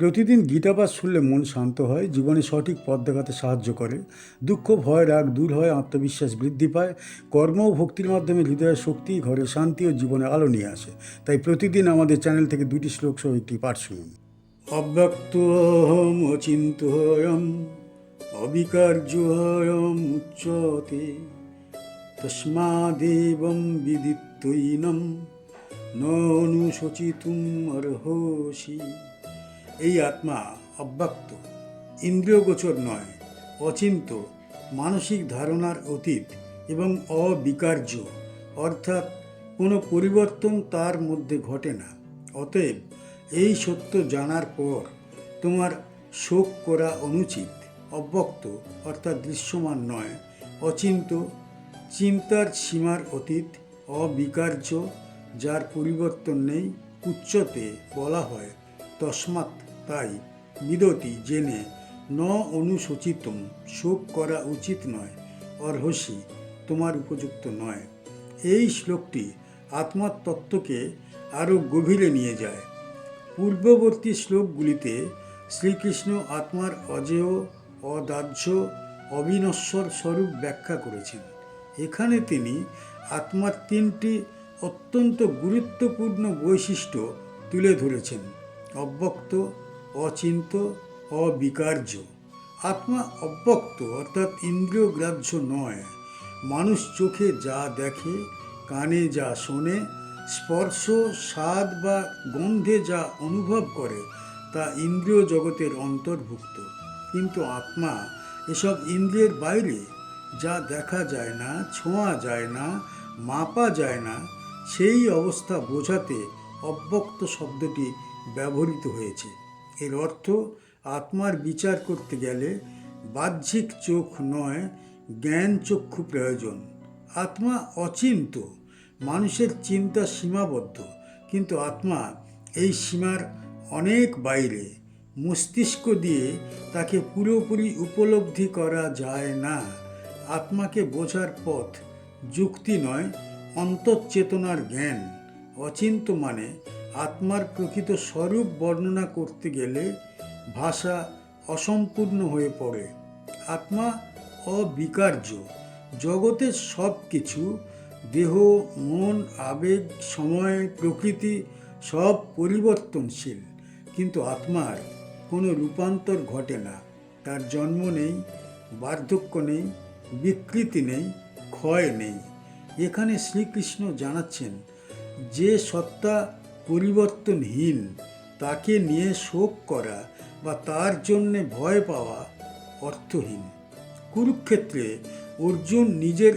প্রতিদিন গীতাপাঠ শুনলে মন শান্ত হয়, জীবনে সঠিক পথ দেখাতে সাহায্য করে। দুঃখ, ভয়, রাগ দূর হয়, আত্মবিশ্বাস বৃদ্ধি পায়। কর্ম ও ভক্তির মাধ্যমে হৃদয়ের শক্তি, ঘরে শান্তি ও জীবনে আলো নিয়ে আসে। তাই প্রতিদিন আমাদের চ্যানেল থেকে দুটি শ্লোক সহ একটি পাঠ শুনুন। অব্যক্ত অহম অচিন্তয়ম অবিকার্যয়ম উচ্চতে তস্মাদেবং বিদিত্বৈনম ননুশোচিতুম অর্হসি। এই আত্মা অব্যক্ত, ইন্দ্রিয়গোচর নয়, অচিন্ত, মানসিক ধারণার অতীত এবং অবিকার্য, অর্থাৎ কোনো পরিবর্তন তার মধ্যে ঘটে না। অতএব এই সত্য জানার পর তোমার শোক করা অনুচিত, অব্যক্ত, অর্থাৎ দৃশ্যমান নয়, অচিন্ত, চিন্তার সীমার অতীত, অবিকার্য, যার পরিবর্তন নেই, উচ্চতে বলা হয় তস্মাৎ। তাই বিদতি জেনে ন অনুসূচিতম শোক করা উচিত নয়, অর্হসি, তোমার উপযুক্ত নয়। এই শ্লোকটি আত্মার তত্ত্বকে আরও গভীরে নিয়ে যায়। পূর্ববর্তী শ্লোকগুলিতে শ্রীকৃষ্ণ আত্মার অজেয়, অদাহ্য, অবিনশ্বর স্বরূপ ব্যাখ্যা করেছেন। এখানে তিনি আত্মার তিনটি অত্যন্ত গুরুত্বপূর্ণ বৈশিষ্ট্য তুলে ধরেছেন। অব্যক্ত অচিন্ত, অবিকার্য। আত্মা অব্যক্ত, অর্থাৎ ইন্দ্রিয় গ্রাহ্য নয়। মানুষ চোখে যা দেখে, কানে যা শোনে, স্পর্শ, স্বাদ বা গন্ধে যা অনুভব করে, তা ইন্দ্রিয় জগতের অন্তর্ভুক্ত। কিন্তু আত্মা এসব ইন্দ্রিয়ের বাইরে, যা দেখা যায় না, ছোঁয়া যায় না, মাপা যায় না, সেই অবস্থা বোঝাতে অব্যক্ত শব্দটি ব্যবহৃত হয়েছে। এর অর্থ আত্মার বিচার করতে গেলে বাহ্যিক চোখ নয়, জ্ঞান চক্ষু প্রয়োজন। আত্মা অচিন্ত, মানুষের চিন্তা সীমাবদ্ধ। কিন্তু আত্মা এই সীমার অনেক বাইরে। মস্তিষ্ক দিয়ে তাকে পুরোপুরি উপলব্ধি করা যায় না। আত্মাকে বোঝার পথ, যুক্তি নয়, অন্তঃচেতনার জ্ঞান। অচিন্ত মানে আত্মার প্রকৃত স্বরূপ বর্ণনা করতে গেলে ভাষা অসম্পূর্ণ হয়ে পড়ে। আত্মা অবিকার্য। জগতের সব কিছু দেহ, মন, আবেগ, সময়, প্রকৃতি সব পরিবর্তনশীল। কিন্তু আত্মার কোনো রূপান্তর ঘটে না। তার জন্ম নেই, বার্ধক্য নেই, বিকৃতি নেই, ক্ষয় নেই। এখানে শ্রীকৃষ্ণ জানাচ্ছেন, যে সত্তা পরিবর্তনহীন, তাকে নিয়ে শোক করা বা তার জন্যে ভয় পাওয়া অর্থহীন। কুরুক্ষেত্রে অর্জুন নিজের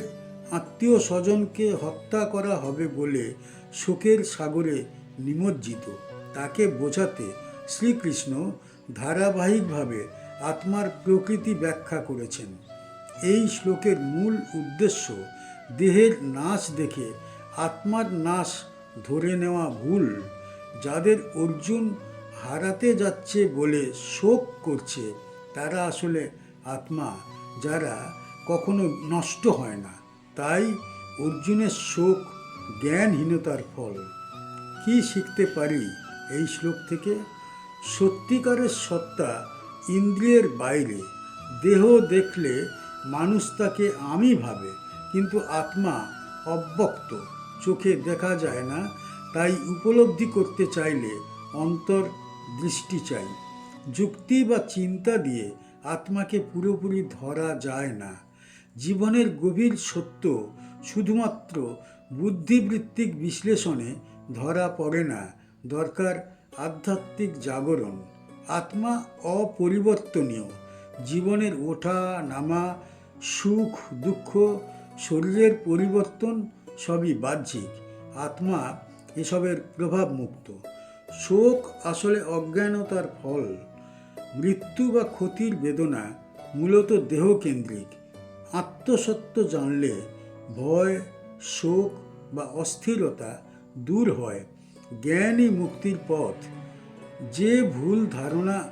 আত্মীয় স্বজনকে হত্যা করা হবে বলে শোকের সাগরে নিমজ্জিত। তাকে বোঝাতে শ্রীকৃষ্ণ ধারাবাহিকভাবে আত্মার প্রকৃতি ব্যাখ্যা করেছেন। এই শ্লোকের মূল উদ্দেশ্য দেহের নাশ দেখে আত্মার নাশ ধরে নেওয়া ভুল, যাদের অর্জুন হারাতে যাচ্ছে বলে শোক করছে, তারা আসলে আত্মা, যারা কখনো নষ্ট হয় না। তাই অর্জুনের শোক, জ্ঞানহীনতার ফল। কি শিখতে পারি এই শ্লোক থেকে? সত্যিকারের সত্তা ইন্দ্রিয়ের বাইরে। দেহ দেখলে মানুষ তাকে আমি ভাবে, কিন্তু আত্মা অব্যক্ত। চোখে দেখা যায় না, তাই উপলব্ধি করতে চাইলে অন্তর দৃষ্টি চাই। যুক্তি বা চিন্তা দিয়ে আত্মাকে পুরোপুরি ধরা যায় না। জীবনের গভীর সত্য শুধুমাত্র বুদ্ধিবৃত্তিক বিশ্লেষণে ধরা পড়ে না, দরকার আধ্যাত্মিক জাগরণ। আত্মা অপরিবর্তনীয়, জীবনের ওঠা নামা সুখ দুঃখ শরীরের পরিবর্তন সবই বাহ্যিক। আত্মা এসবের প্রভাব মুক্ত শোক আসলে অজ্ঞানতার ফল। মৃত্যু বা ক্ষতির বেদনা মূলত দেহকেন্দ্রিক। আত্মসত্য জানলে ভয়, শোক বা অস্থিরতা দূর হয়। জ্ঞানই মুক্তির পথ। যে ভুল ধারণা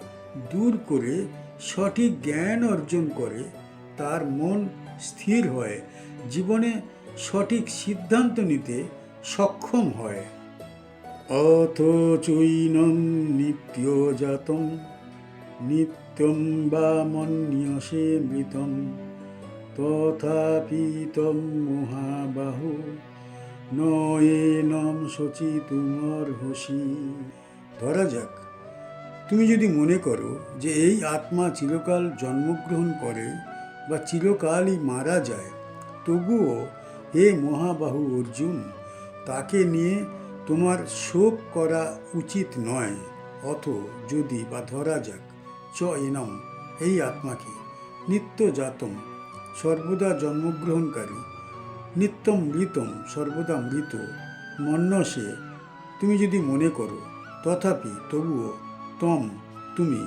দূর করে সঠিক জ্ঞান অর্জন করে, তার মন স্থির হয়। জীবনে সঠিক সিদ্ধান্ত নিতে সক্ষম হয়। অথ চৈনম নিত্যজাতম, নিত্যম বা মন্যসে মৃতম, তথাপি তম মহাবাহু নয়েনম শচিতুমর্হসি ধরা যাক, তুমি যদি মনে করো যে এই আত্মা চিরকাল জন্মগ্রহণ করে বা চিরকালই মারা যায়, তবুও হে মহাবাহু অর্জুন, তাকে নিয়ে তোমার শোক করা উচিত নয়, অথ যদি বা ধরা যাক, চ এনম, এই আত্মাকে। নিত্য জাতম সর্বদা জন্মগ্রহণকারী, নিত্যম মৃতম, সর্বদা মৃত মন্যসে তুমি যদি মনে করো, তথাপি তবুও তম তুমি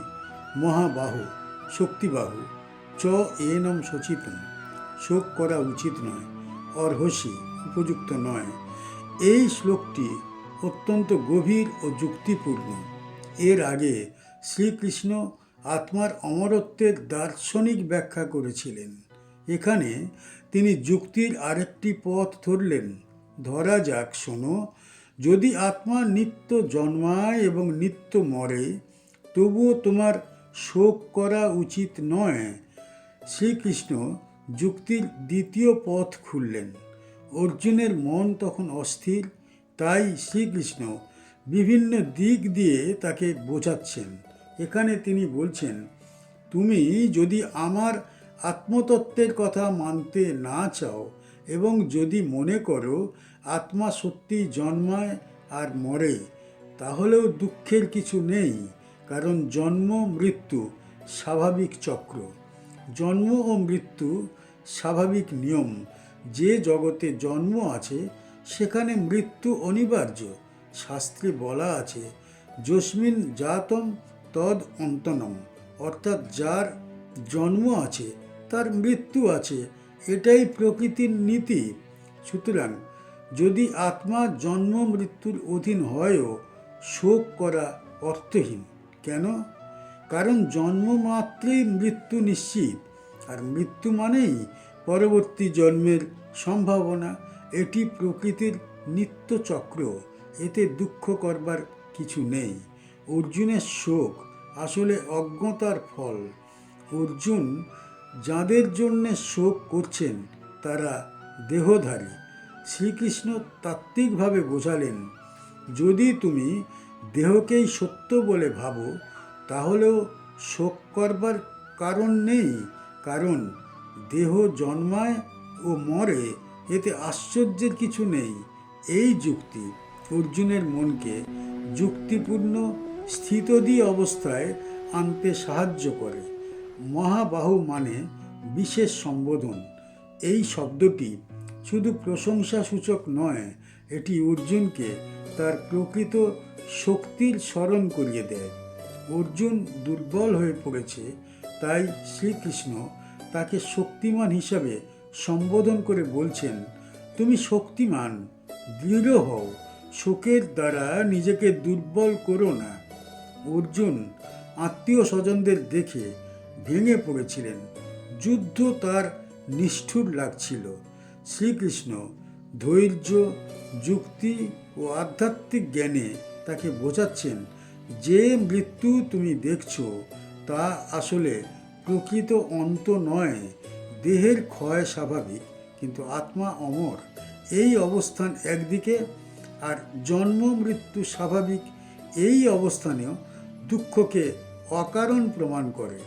মহাবাহু, শক্তিবাহু। চ এনম সচিতম শোক করা উচিত নয় অর্হসী উপযুক্ত নয়। এই শ্লোকটি অত্যন্ত গভীর ও যুক্তিপূর্ণ। এর আগে শ্রীকৃষ্ণ আত্মার অমরত্বের দার্শনিক ব্যাখ্যা করেছিলেন। এখানে তিনি যুক্তির আরেকটি পথ ধরলেন। ধরা যাক, শোনো, যদি আত্মা নিত্য জন্মায় এবং নিত্য মরে, তবুও তোমার শোক করা উচিত নয়। শ্রীকৃষ্ণ যুক্তির দ্বিতীয় পথ খুললেন। অর্জুনের মন তখন অস্থির, তাই শ্রীকৃষ্ণ বিভিন্ন দিক দিয়ে তাকে বোঝাচ্ছেন। এখানে তিনি বলছেন, তুমি যদি আমার আত্মতত্ত্বের কথা মানতে না চাও এবং যদি মনে করো আত্মা সত্যি জন্মায় আর মরে, তাহলেও দুঃখের কিছু নেই, কারণ জন্ম, মৃত্যু স্বাভাবিক চক্র। জন্ম ও মৃত্যু স্বাভাবিক নিয়ম। যে জগতে জন্ম আছে, সেখানে মৃত্যু অনিবার্য, শাস্ত্রে বলা আছে, যস্মিন জাতম তদ অন্তনম। অর্থাৎ যার জন্ম আছে, তার মৃত্যু আছে, এটাই প্রকৃতির নীতি। সুতরাং যদি আত্মা জন্ম মৃত্যুর অধীন হয়ও, শোক করা অর্থহীন। কেন? কারণ জন্ম মাত্রেই মৃত্যু নিশ্চিত। আর মৃত্যু মানেই পরবর্তী জন্মের সম্ভাবনা। এটি প্রকৃতির নিত্য চক্র। এতে দুঃখ করবার কিছু নেই। অর্জুনের শোক আসলে অজ্ঞতার ফল। অর্জুন যাদের জন্যে শোক করছেন, তারা দেহধারী। শ্রীকৃষ্ণ তাত্ত্বিকভাবে বোঝালেন, যদি তুমি দেহকেই সত্য বলে ভাবো তাহলেও শোক করবার কারণ নেই, কারণ দেহ জন্মায় ও মরে, এতে আশ্চর্যের কিছু নেই। এই যুক্তি অর্জুনের মনকে যুক্তিপূর্ণ, স্থিতদি অবস্থায় আনতে সাহায্য করে। মহাবাহু মানে বিশেষ সম্বোধন। এই শব্দটি শুধু প্রশংসাসূচক নয়, এটি অর্জুনকে তার প্রকৃত শক্তির স্মরণ করিয়ে দেয়। অর্জুন দুর্বল হয়ে পড়েছে, তাই শ্রীকৃষ্ণ তাকে শক্তিমান হিসাবে সম্বোধন করে বলছেন, তুমি শক্তিমান, দৃঢ় হও, শোকের দ্বারা নিজেকে দুর্বল করো না। অর্জুন আত্মীয় স্বজনদের দেখে ভেঙে পড়েছিলেন, যুদ্ধ তার নিষ্ঠুর লাগছিল। শ্রীকৃষ্ণ ধৈর্য, যুক্তি ও আধ্যাত্মিক জ্ঞানে তাকে বোঝাচ্ছেন যে মৃত্যু তুমি দেখছ, তা আসলে প্রকৃত অন্ত নয়। দেহের ক্ষয় স্বাভাবিক, কিন্তু আত্মা অমর। এই অবস্থান একদিকে আর জন্ম মৃত্যু স্বাভাবিক এই অবস্থানেও দুঃখকে অকারণ প্রমাণ করে।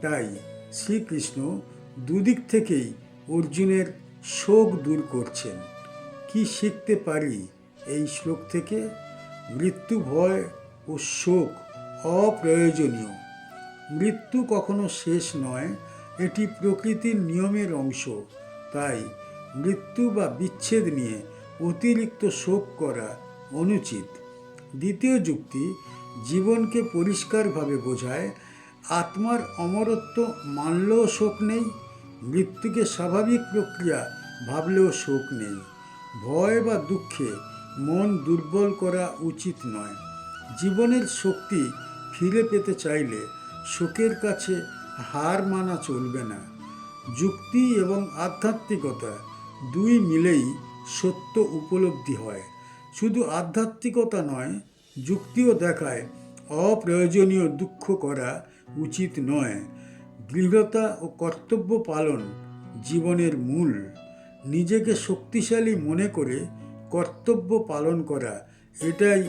তাই শ্রীকৃষ্ণ দুদিক থেকেই অর্জুনের শোক দূর করছেন। কি শিখতে পারি এই শ্লোক থেকে? মৃত্যু ভয় ও শোক অপ্রয়োজনীয়। মৃত্যু কখনো শেষ নয়, এটি প্রকৃতির নিয়মের অংশ। তাই মৃত্যু বা বিচ্ছেদ নিয়ে অতিরিক্ত শোক করা অনুচিত। দ্বিতীয় যুক্তি, জীবনকে পরিষ্কারভাবে বোঝায়, আত্মার অমরত্ব মানলেও শোক নেই, মৃত্যুকে স্বাভাবিক প্রক্রিয়া ভাবলেও শোক নেই। ভয় বা দুঃখে মন দুর্বল করা উচিত নয়। জীবনের শক্তি ফিরে পেতে চাইলে শোকের কাছে হার মানা চলবে না। যুক্তি এবং আধ্যাত্মিকতা দুই মিলেই সত্য উপলব্ধি হয়। শুধু আধ্যাত্মিকতা নয়, যুক্তিও দেখায় অপ্রয়োজনীয় দুঃখ করা উচিত নয়। দৃঢ়তা ও কর্তব্য পালন জীবনের মূল। নিজেকে শক্তিশালী মনে করে কর্তব্য পালন করা, এটাই